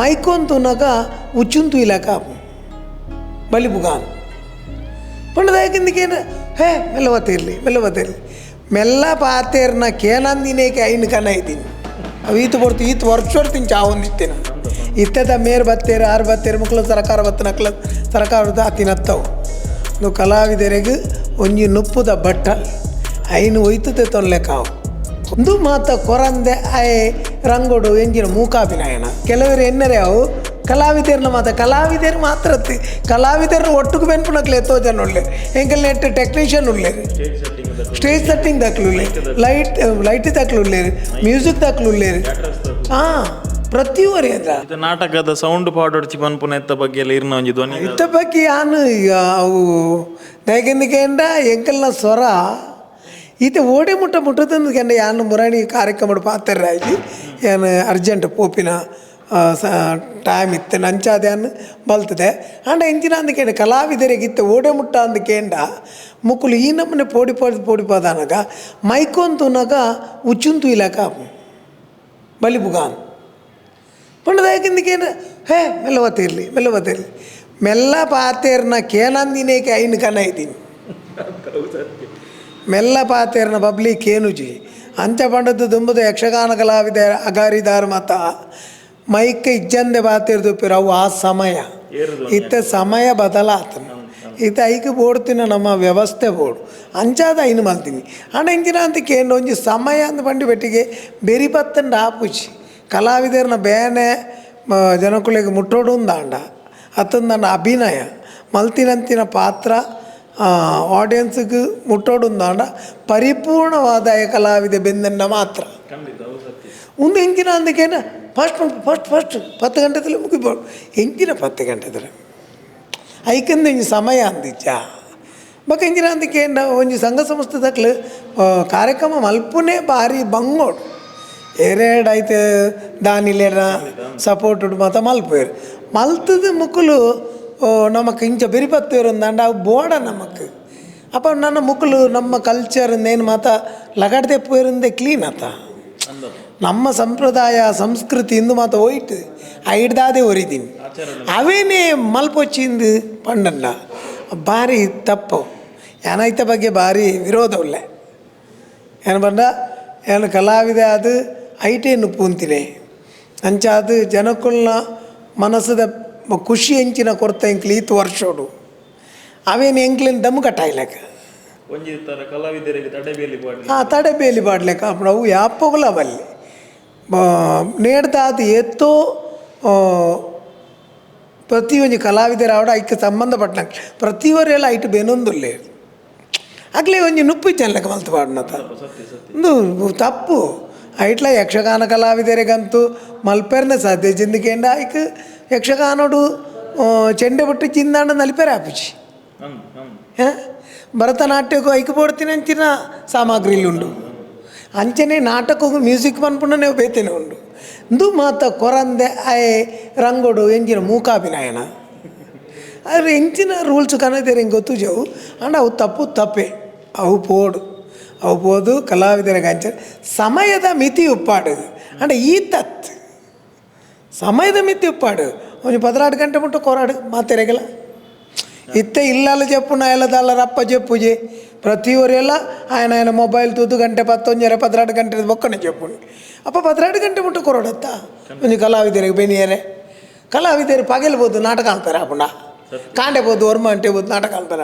ಮೈಕೊಂತುನಗ ಉಚ್ಚುಂತು ಇಲಕ ಬಲಿಬುಗಾನ್ ಪಂಡದಾಯಕಿಂದಿಕೇನ ಹೇ ಮೆಲ್ಲವತ್ತಿರಲಿ ಮೆಲ್ಲವತ್ತಿರಲಿ ಮೆಲ್ಲ ಪಾತೇರ್ನ ಕೇನಂದಿನೇಕೆ ಐನು ಕನ ಇದ್ದೀನಿ. ಅವು ಈತು ಬರ್ತು, ಈತು ವರ್ಷ ತಿನ್ ಚಾವೊಂದಿತ್ತೇನ ಇತ್ತದ ಮೇರ್ ಬತ್ತೇರು, ಆರು ಬತ್ತೇರು ಮಕ್ಕಳು ಸರಕಾರ ಬತ್ತ ನಕ್ಲ ಸರಕಾರದ ಅತಿನತ್ತವು ಇದು ಕಲಾವಿದರಿಗೆ ಒಂಜಿ ನುಪ್ಪುದ ಬಟ್ಟಲ್ ಐನು ಒಯ್ತದೆ ತೊನ್ಲೆಕಾವು. ಒಂದು ಮಾತ ಕೊರಂದೆ ಆಯ್ ರಂಗೋಡು ಎಂಜಿನ ಮೂಕಾಭಿನಯನ. ಕೆಲವರು ಎನ್ನರೆ ಅವು? ಕಲಾವಿದರ್ನ ಮಾತ ಕಲಾವಿದರು ಮಾತ್ರ ಕಲಾವಿದರನ್ನ ಒಟ್ಟಿಗೆ ಬೆನ್ಪುನಕ್ಲೆ ಎತ್ತೋ ಜನ ಉಳ್ಳೆ. ಎಂಕಲ್ ನೆಟ್ ಟೆಕ್ನಿಷಿಯನ್ ಉಳ್ಳೇರು ಸ್ಟೇಜ್ ಸೆಟ್ಟಿಂಗ್ ದಾಖಲು ಲೈಟ್ ಲೈಟ್ ದಾಖಲು ಉಳ್ಳೇರು ಮ್ಯೂಸಿಕ್ ದಾಖಲು ಉಳ್ಳೇರು ಹಾಂ ಪ್ರತಿಯೊರಿ ಅದ ಇದು ನಾಟಕದ ಸೌಂಡ್ ಪಾಡೊಡ್ಚಿ ಪನ್ಪುನ ಎತ್ತ ಬಗ್ಗೆ ಎಲ್ಲ ಇರ್ನ ಒಂಜಿ ಧ್ವನಿ ಇತ್ತ ಬಗ್ಗೆ ಯಾನು ಅವು ದಯಕೆಂದಿಕೆಂಡ ಎಂಕಲ್ನ ಸ್ವರ. ಈತ ಓಡೆ ಮುಟ್ಟ ಮುಟ್ಟದಂದು ಕೆಂಡ ಯಾನು ಮುರಾಣಿ ಕಾರ್ಯಕ್ರಮ ಪಾತ್ರ ಆಯ್ತು ಏನು ಅರ್ಜೆಂಟ್ ಪೋಪಿನ ಸ ಟೈಮ್ ಇತ್ತು ನಂಚಾದೆ ಅನ್ನು ಬಲ್ತದೆ. ಆಂಡ ಎಂಚಿನ ಅಂದಕೇಂಡ ಕಲಾವಿದರಿಗೆ ಇತ್ತ ಓಡೆ ಮುಟ್ಟ ಅಂದಕೇಂಡ ಮುಕ್ಕುಲು ಈ ನಮ್ಮನೆ ಪೋಡಿ ಪೋಡಿ ಪೋಡಿ ಪದಾನಗ ಮೈಕೊಂತುನಗ ಉಚ್ಚುಂತು ಇಲಕ ಬಲಿಬುಗಾನ್. ಪಂಡದಾಯಕಿಂದಿಕೇನ ಹೇ ಮೆಲ್ಲವತ್ತಿರಲಿ ಮೆಲ್ಲವತ್ತಿರಲಿ ಮೆಲ್ಲ ಪಾತೇರ್ನ ಕೇನಂದಿನೇಕೆ ಐನು ಕನ ಇದ್ದೀನಿ. ಮೆಲ್ಲ ಪಾತೇರ್ನ ಬಬ್ಲಿ ಕೇನುಜಿ. ಅಂಚ ಪಂಡದ್ದು ದುಂಬುದು ಯಕ್ಷಗಾನ ಕಲಾವಿದ ಅಗಾರಿದಾರ್ ಮತ. ಮೈಕ್ ಇಜ್ಜಂದೆ ಬಾತಿರ್ದುಪ್ಪಿರ ಪಿರ ಅವು ಆ ಸಮಯ. ಇತ್ತ ಸಮಯ ಬದಲಾತನ. ಇತ್ತ ಐಕ್ ಬೋಡ್ತಿನ ನಮ್ಮ ವ್ಯವಸ್ಥೆ ಬೋಡು ಅಂಚಾದ ಐನು ಮಲ್ತೀನಿ. ಅಣ್ಣ ಇಂಚಿನ ಅಂತ ಕೇಂದ್ರ ಒಂಜಿ ಸಮಯ ಅಂದ ಬಂಡಿ ಬೆಟ್ಟಿಗೆ ಬೆರಿ ಬತ್ತಂಡ ಆಪುಚಿ ಕಲಾವಿದರನ್ನ ಬೇನೆ ಮ ಜನಕುಲಿಗೆ ಮುಟ್ಟೋಡು ದಾಂಡ ನನ್ನ ಅಭಿನಯ. ಮಲ್ತಿನಂತಿನ ಪಾತ್ರ ಆಡಿಯನ್ಸ್ಗೆ ಮುಟ್ಟೋಡು ದಾಂಡ ಪರಿಪೂರ್ಣವಾದ ಕಲಾವಿದ ಬೆಂದನ್ನ ಮಾತ್ರ ಒಂದು ಎಂಚಿನ ಅಂದಕ್ಕೇನ ಫಸ್ಟ್ ಫಸ್ಟ್ ಫಸ್ಟ್ ಪತ್ತು ಗಂಟೆದಲ್ಲಿ ಮುಗಿಬೋದು ಎಂಚಿನ ಪತ್ತು ಗಂಟೆದಲ್ಲಿ ಐಕಂದ ಇಂಜಿ ಸಮಯ ಅಂದಿಚ್ಚ ಬಕ ಎಂಚಿನ ಅಂದಕ್ಕೆ ಒಂಜಿ ಸಂಘ ಸಂಸ್ಥೆ ದಕ್ಲು ಕಾರ್ಯಕ್ರಮ ಮಲ್ಪುನೇ ಭಾರಿ ಬಂಗೋಡು ಎರಡ್ ಆಯ್ತು ದಾನಿಲೇನ ಸಪೋರ್ಟ್ ಮಾತ ಮಲ್ಪೇರು ಮಲ್ತದ ಮುಕ್ಕುಲು ಓ, ನಮಕ್ ಇಂಚ ಬೆರಿಪತ್ತೇರು ಅಂದಾಂಡ ಅವು ಬೋಡ ನಮಕ್ ಅಪ್ಪ ನನ್ನ ಮುಕ್ಕುಲು ನಮ್ಮ ಕಲ್ಚರ್ ಏನು ಮಾತ ಲಗಾಡ್ದೆ ಪೋರಿಂದೆ ಕ್ಲೀನ್ ಆತ ನಮ್ಮ ಸಂಪ್ರದಾಯ ಸಂಸ್ಕೃತಿ ಇಂದು ಮಾತ ಹೋಯ್ತು ಐಡ್ದಾದೆ ಒರಿದೀನಿ ಅವೇನೇ ಮಲ್ಪೊಚ್ಚಿಂದು ಪಂಡನ್ನ ಭಾರಿ ತಪ್ಪು ಏನಾಯ್ತ ಬಗ್ಗೆ ಭಾರಿ ವಿರೋಧವಿಲ್ಲ ಏನು ಬಂದ ಏನು ಕಲಾವಿದ ಅದು ಐಟೇನು ಪೂಂತಿನೆ ಅಂಚ ಅದು ಜನಕ್ಕುಲ್ನ ಮನಸ್ಸದ ಖುಷಿ ಹೆಂಚಿನ ಕೊರತೆ ಎಂಕ್ಲಿ ಈತು ವರ್ಷೋಡು. ಅವೇನು ಎಂಕ್ಲಿನ ದಮ್ ಕಟ್ಟಾಯ್ಲಕ್ಕ ಒಂಜಿ ತರ ಕಲಾವಿದರಿಗೆ ತಡೆಬೇಲಿ ಪಾಡಿ ಆ ತಡೆ ಬೇಲಿ ಬಾಡ್ಲೆಕ್ಕ ಅವು ಯಾಪೋಗಲ ಬಲ್ಲಿ. ನೇಡ್ದಾದ ಎತ್ತೋ ಪ್ರತಿಯೊಂದು ಪ್ರತಿ ಒಂಜಿ ಕಲಾವಿದರ ಆವಡ ಐಕ್ಕೆ ಸಂಬಂಧಪಟ್ಟ ಪ್ರತಿಯೊರೆಲ್ಲ ಐಟು ಬೇನೊಂದುಲ್ಲೆ. ಆಗ್ಲೇ ಒಂಜಿ ನುಪ್ಪು ಚೆನ್ನಲೆಕ್ಕ ಮಲ್ತು ಪಾಡ್ನತ ತಪ್ಪು. ಐಟ್ಲ ಯಕ್ಷಗಾನ ಕಲಾವಿದರಿಗಂತೂ ಮಲ್ಪೆರ್ನೆ ಸಾಧ್ಯ ಜಿಂದಿಕೆಂಡ ಐಕ್ ಯಕ್ಷಗಾನೋಡು ಆ, ಚೆಂಡೆ ಬಿಟ್ಟು ಚಿಂದಾಂಡ ನಲಿಪೆರೆ ಆಪಿಚಿ ಹ್ಮ್ ಹ್ಮ್ ಹ? ಭರತನಾಟ್ಯಕ್ಕೂ ಐಕ್ ಪೋಡ್ತೀನಿ ಅಂಚಿನ ಸಾಮಗ್ರಿಲು ಉಂಡು ಅಂಚನೆ ನಾಟಕಕ್ಕೂ ಮ್ಯೂಸಿಕ್ ಪನ್ಪುಂಡನೆ ಬೇತೇನೆ ಉಂಡು ಇಂದು ಮಾತ ಕೊರಂದೆ ಆಯ್ ರಂಗೋಡು ಎಂಜಿನ ಮೂಕಾಭಿನಯನ ಆದರೆ ಎಂಚಿನ ರೂಲ್ಸ್ ಕನ್ನಡಿಗರು ಹೆಂಗೆ ಗೊತ್ತು ಜವು ಅಂಡ್ ಅವು ತಪ್ಪು ತಪ್ಪೆ ಅವು ಪೋಡು ಅವ್ಬೋದು ಕಲಾವಿದರ ಗಂಚ ಸಮಯದ ಮಿತಿ ಉಪ್ಪಾಡು. ಅಂದರೆ ಈ ತತ್. ಸಮಯದ ಮಿತಿ ಉಪ್ಪಾಡು. ಅವನು ಪದರಾಡು ಗಂಟೆ ಮುಟ್ಟು ಕೊರಾಡು ಮಾತಿರಗಲ್ಲ ಇತ್ತೆ ಇಲ್ಲಲ್ಲ ಜಪ್ಪು, ನಾ ಎಲ್ಲದಲ್ಲ ರಪ್ಪ ಜಪ್ಪು ಜಿ. ಪ್ರತಿಯವರೆಲ್ಲ ಆಯ್ನ ಆಯ್ನ ಮೊಬೈಲ್ ತೂದು ಗಂಟೆ ಪತ್ತೊಂಜರೆ, ಪದರಾಡು ಗಂಟೆ ಒಕ್ಕಣೆ ಜಪ್ಪು ಅಪ್ಪ ಪದರಾಡು ಗಂಟೆ ಮುಟ್ಟು ಕೊರಡತ್ತ? ಒಂದು ಕಲಾವಿದರಿಗೆ ಬೇನಿಯರೆ. ಕಲಾವಿದರು ಪಗೆಲ್ಬೋದು, ನಾಟಕ ಅಂತಾರೆ ಅಪ್ಪಣ್ಣ. ಕಾಂಡೆ ಬೋದು ವರ್ಮ ಅಂಟೆ ಬೋದು ನಾಟಕ ಆಡ್ತಾರೆ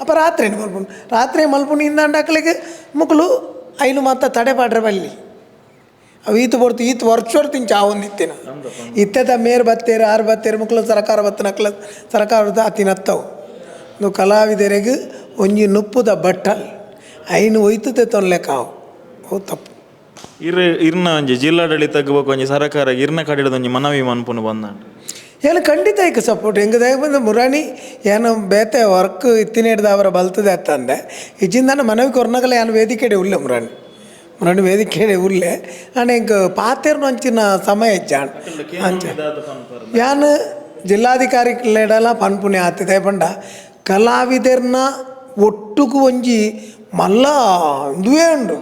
ಅಪ್ಪ ರಾತ್ರಿ ಮಲ್ಪುಂಡು ರಾತ್ರಿ ಮಲ್ಪುಂಡು ಇಂದಾಂಡ ಹಾಕ್ಲಿಕ್ಕೆ ಮುಕ್ಕಲು ಐನು ಮಾತ ತಡೆ ಪಾಡ್ರೆ ಬಲ್ಲಿ. ಅವು ಈತು ಬರ್ತು ಈತು ವರ್ಷ ತಿಂಚ ಆವೊಂದಿತ್ತೇನ ಇತ್ತದ ಮೇರ್ ಬತ್ತೇರು ಆರು ಬತ್ತೇರು ಮುಕ್ಕಲು ಸರಕಾರ ಬತ್ತ ನಕ್ಲ ಸರಕಾರದ ಅತಿನತ್ತವು ನು ಕಲಾವಿದರಿಗೆ ಒಂಜಿ ನುಪ್ಪುದ ಬಟ್ಟಲ್. ಐನು ಒಯ್ತದೆ ತೊನ್ಲೆಕಾವು. ಅವು ತಪ್ಪು. ಇರ್ ಇರ್ನ ಒಂಜಿ ಜಿಲ್ಲಾಡಳಿತಕ್ಕೆ ಒಂಜಿ ಸರಕಾರ ಇರ್ನ ಕಡಿಡದ ಒಂಜಿ ಮನವಿ ಮನ್ಪುನು ಬಂದಾಂಡ ಏನು ಖಂಡಿತ ಈಗ ಸಪೋರ್ಟ್ ಹೆಂಗದಾಗ ಬಂದು ಮುರಾಣಿ ಏನು ಬೇತೆ ವರ್ಕ್ ಇತ್ತಿನೇಡ್ದ ಅವರ ಬಲ್ತದೆ ಅಂತಂದೆ ಇಜ್ಜಿಂದ ಮನವಿ ಕೊರ್ನಗಲ ಏನು ವೇದಿಕೆಡೆ ಉಳ್ಳೆ ಮುರಾಣಿ. ಮುರಾಣಿ ವೇದಿಕೆಡೆ ಉಳ್ಳೆ ಅಂಡ್ ಹಿಂಗೆ ಪಾತೇರ್ನ ಅಂಚಿನ ಸಮಯ ಹೆಚ್ಚಾಣ ಅಂಚ ಯಾನ್ ಜಿಲ್ಲಾಧಿಕಾರಿ ಲೇಡಲ ಪನ್ಪುಣೆ ಆತಿದೆ. ಪಂಡ ಕಲಾವಿದರ್ನ ಒಟ್ಟುಗು ಒಂಜಿ ಮಲ್ಲ ಇಂದುವೇ ಉಂಡು.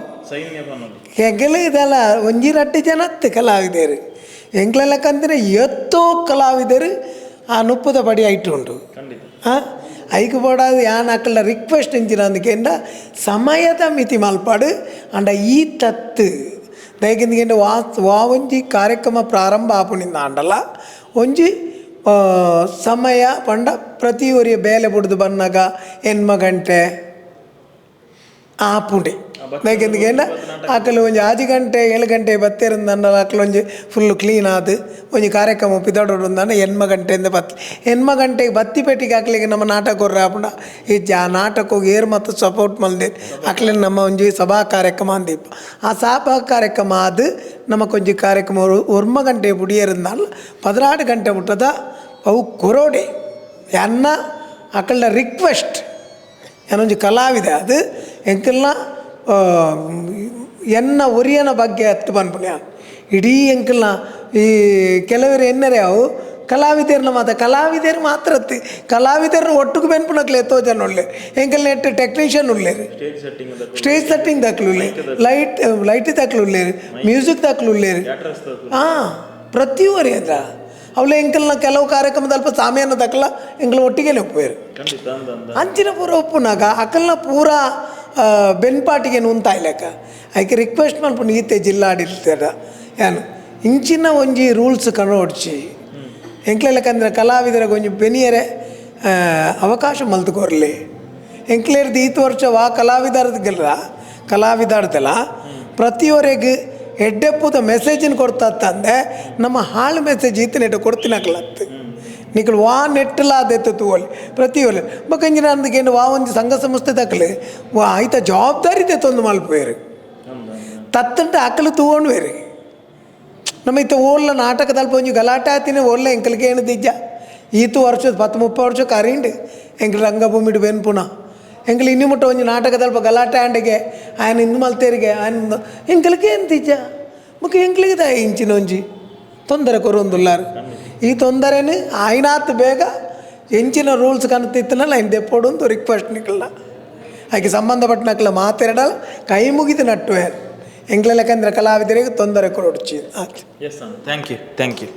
ಹೆಗಲು ಇದಲ್ಲ ಒಂಜಿ ರಟ್ಟಿ ಜನ ಕಲಾವಿದರು ಎಂಗ್ಲಲ್ಲಕ್ಕಂದರೆ ಎತ್ತೋ ಕಲಾವಿದರು ಆ ನುಪ್ಪದ ಪಡಿ ಆಯಿತು ಹಾಂ ಐಕ್ போடாது ಯಾನ್ ಅಕ್ಕಳ ರಿಕ್ವೆಸ್ಟ್ ಇಂಚಿನ ಅಂದಕೆಂಡ ಸಮಯದ ಮಿತಿ ಮಾಲ್ಪಾಡು ಅಂಡ ಈ ತತ್ತು ದಯಕೆಂದಕೆಂಡ ವಾ ವಾ ಒಂಜಿ ಕಾರ್ಯಕ್ರಮ ಪ್ರಾರಂಭ ಆಪುನಿಂದ ಅಂಡಲ್ಲ ಒಂಜಿ ಸಮಯ ಪಂಡ ಪ್ರತಿಯೊರಿಯ ಬೇಲೆ ಬಿಡ್ದು ಬನ್ನಾಗ ಎನ್ಮ ಗಂಟೆ ಆಪುಂಡೆ నాకు ఎందుకంటే అక్కడ కొంచెం ఆది గంటే ఏళ్ళ గంటే బత్తేరుందన్న అక్కడ కొంచెం ఫుల్ క్లీన్ ఆదు కొంచెం కార్యక్రమం పిదడు ఉందన్న ఎన్మ గంటೆಯಿಂದ బత్తి ಎನ್ಮ ಗಂಟೆಗೆ ಬತ್ತಿ ಪೇಟಿಗೆ ಹಾಕ್ಲಿಕ್ಕೆ ನಮ್ಮ ನಾಟಕ ಹೊರ್ರೆ ಆಪಣ ಈ ಜಾ ನಾಟಕಕ್ಕೆ ಏರ್ ಮತ್ತು ಸಪೋರ್ಟ್ ಮಲ್ದೆ ಅಕ್ಲೆ ನಮ್ಮ ಒಂಜಿ ಸಭಾ ಕಾರ್ಯಕ್ರಮ ಅಂದಿಪ್ಪ ಆ ಸಭಾ ಕಾರ್ಯಕ್ರಮ ಅದು ನಮ್ಮ ಕೊಂಚ ಕಾರ್ಯಕ್ರಮ ಒರ್ಮ ಗಂಟೆ ಪುಡಿಯೇರಿಂದಲ್ಲ ಪದಿನಾರು ಗಂಟೆ ಮುಟ್ಟದ ಅವು ಕೊರೋಡೆ ಎನ್ನ ಅಕ್ಕಳ ರಿಕ್ವೆಸ್ಟ್ ಏನೊಂದು ಕಲಾವಿದ ಅದು ಎಂಕಲ್ನ ಎನ್ನ ಒರಿಯನ ಬಗ್ಗೆ ಹತ್ತು ಬಂದ್ಬಿಡ ಇಡೀ ಅಂಕಲ್ನ ಈ ಕೆಲವರು ಎನ್ನರೆ ಅವು. ಕಲಾವಿದರ್ನ ಮಾತ್ರ ಕಲಾವಿದರು ಮಾತ್ರ ಹತ್ತಿ ಕಲಾವಿದರನ್ನ ಒಟ್ಟಿಗೆ ಬೆನ್ಪುನಕ್ಲೆ ಎತ್ತೋ ಜನ ಉಳ್ಳೆ. ಎಂಕಲ್ ನೆಟ್ ಟೆಕ್ನಿಷಿಯನ್ ಉಳ್ಳೇರು ಸ್ಟೇಜ್ ಸೆಟ್ಟಿಂಗ್ ದಕ್ಲುಲ್ಲೆ ಲೈಟ್ ಲೈಟ್ ದಕ್ಲುಲ್ಲೇರು ಮ್ಯೂಸಿಕ್ ದಕ್ಲುಲ್ಲೇರು ಹಾಂ ಪ್ರತಿಯೊರಿ ಅದ ಅವಳೆ ಎಂಕಲ್ನ ಕೆಲವು ಕಾರ್ಯಕ್ರಮದ ಅಲ್ಪ ಸಾಮಿಯನ್ನ ದಕ್ಕಲ ಎಂಕಲ್ ಒಟ್ಟಿಗೆ ಅಂದ. ಅಂಚಿನ ಪೂರ ಒಪ್ಪುನಾಗ ಅಕಲ್ನ ಪೂರ ಬೆನ್ಪಾಟಿಗೆ ಇಲ್ಲಕ್ಕ ಆಯ್ಕೆ ರಿಕ್ವೆಸ್ಟ್ ನೀತೆ ಈತೆ ಜಿಲ್ಲಾಡಳಿತದ ಏನು ಇಂಚಿನ ಒಂಜಿ ರೂಲ್ಸ್ ಕಣೋಡ್ಚಿ ಎಂಕ್ಲೆಲ್ಲಕಂದ್ರೆ ಕಲಾವಿದರ ಒಂಜಿ ಬೆನಿಯರೆ ಅವಕಾಶ ಅವಕಾಶ ಮಲ್ತುಕೊರ್ಲಿ. ಎಂಕ್ಲೇರ್ದು ಈತ ವರ್ಷ ವಾ ಕಲಾವಿದಾರ್ದಲ್ಲ ಕಲಾವಿದಾರ್ದಲ್ಲ, ಪ್ರತಿಯೊರೆಗೆ ಎಡ್ಡೆಪ್ಪುದ ಮೆಸೇಜನ್ನು ಕೊಡ್ತಂದೆ ನಮ್ಮ ಹಾಳು ಮೆಸೇಜ್ ಈತನೆಟ್ಟು ಕೊಡ್ತೀನಕ್ಲತ್ತು. ನಿಖಲ್ ವಾನೆಟ್ಟಲಾದೆತ್ತು ಅಲ್ಲಿ ಪ್ರತಿಯೊಲ್ಲ ಬಕಂಜಿನ ಅಂದಗೇನು ವಾ ಒಂಜಿ ಸಂಘ ಸಂಸ್ಥೆ ತಕ್ಕಲೆ ವಾ ಐತ ಜವಾಬ್ದಾರಿ ತೆತ್ತೊಂದು ಮಲ್ಪುವೆರು ತತ್ತಂಟ ಅಕ್ಕಲು ತೂಗೊಂಡು ಬೇರೆ. ನಮ್ಮ ಇತ್ತ ಓಲ್ಲ ನಾಟಕದಲ್ಲಿ ಪೊಂಜು ಗಲಾಟೆ ಆತಿನ ಓಲ್ಲ ಎಂಕಲ್ಗೆ ಏನು ದಿಜ್ಜ. ಈತು ವರ್ಷ ಪತ್ತು ಮುಪ್ಪ ವರ್ಷ ಕರಿಂಡು, ಎಂಕಲ್ ರಂಗಭೂಮಿಡ್ ಬೇನ್ ಪುನಃ. ಎಂಕಲ್ ಇನ್ನಿ ಮುಟ್ಟ ಒಂಜು ನಾಟಕದಲ್ಲಿ ಗಲಾಟೆ ಆಂಡಿಗೆ, ಆಯನ ಇಂದು ಮಲ್ತೇರಿಗೆ, ಆಯನ ಕೆನ್ ಏನು ದಿಜ್ಜ. ಮುಖ ಎಂಕಲಿಗೆ ಇಂಚಿನ ಒಂಜಿ ತೊಂದರೆ ಕೊರೊಂದುಲ್ಲಾರು ಈ ತೊಂದರೆನು ಆಯ್ನಾತ್ ಬೇಗ ಎಂಚಿನ ರೂಲ್ಸ್ ಕನ್ತಿತ್ತನಲ್ಲ ఆయన ದೆಪ್ಪೋಡು ಒಂದು ರಿಕ್ವೆಸ್ಟ್ ನಿಕ್ಕಲ್ಲ ಆಕೆ ಸಂಬಂಧಪಟ್ಟನಕ್ಕಲ್ಲ ಮಾತೆರಡಲ್ಲ ಕೈ ಮುಗಿದು ನಟ್ಟುವೆ ಎಂಗ್ಲೆಲ್ಲಕಂದ್ರೆ ಕಲಾವಿದರಿಗೆ ತೊಂದರೆ ಕೊಡೊಡ್ಚಿ ಆಯ್ತು ಎಸ್ ಅಣ್ಣ ಥ್ಯಾಂಕ್ ಯು ಥ್ಯಾಂಕ್ ಯು